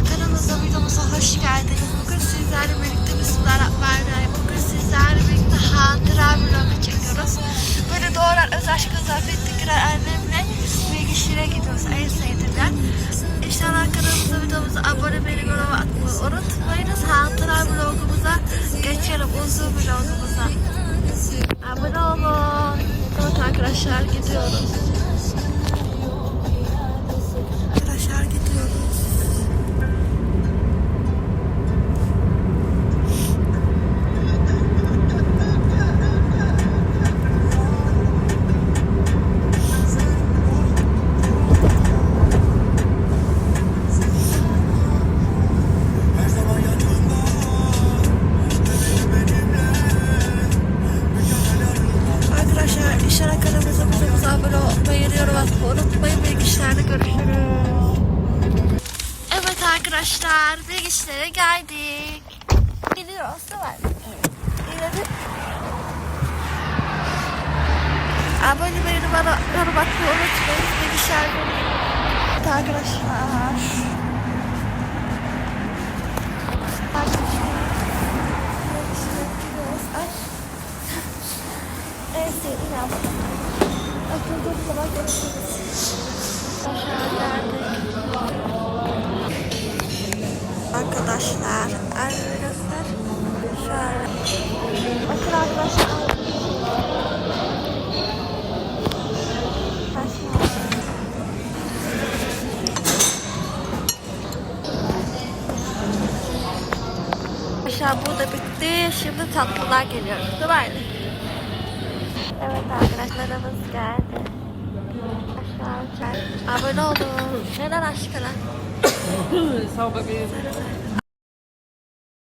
kanalımıza videomuza hoş geldiniz. Bugün sizlerle birlikte Bismillahirrahmanirrahim. Bugün sizlerle birlikte hatıra vlogu çekiyoruz. Böyle doğrudan öz aşkı zafiyette girer annemle bilgisayara gidiyoruz. En sevdiğimden. İnşallah kanalımıza videomuza abone beni yorum atmayı unutmayınız. Hatıra vlogumuza geçelim. Uzun vlogumuza. Abone olun. Evet arkadaşlar gidiyoruz. İnşallah kanalımıza videomuza abone olmayı, yorum atmayı unutmayın. Bilgisayarda görüşürüz. Evet arkadaşlar bilgisayara geldik. Gidiyoruz değil mi? Evet. İleri. Abone olmayı, yorum atmayı unutmayın. Bilgisayarda arkadaşlar. Arkadaşlar. Zaman görüşürüz. Arkadaşlar, arkadaşlar. Şöyle. Bakın arkadaşlar. Aşağı burada bitti. Şimdi tatlılar geliyor. Anne? Evet arkadaşlarımız geldi. Abone olun. Neden aşkına? Sağ ol bebeğim.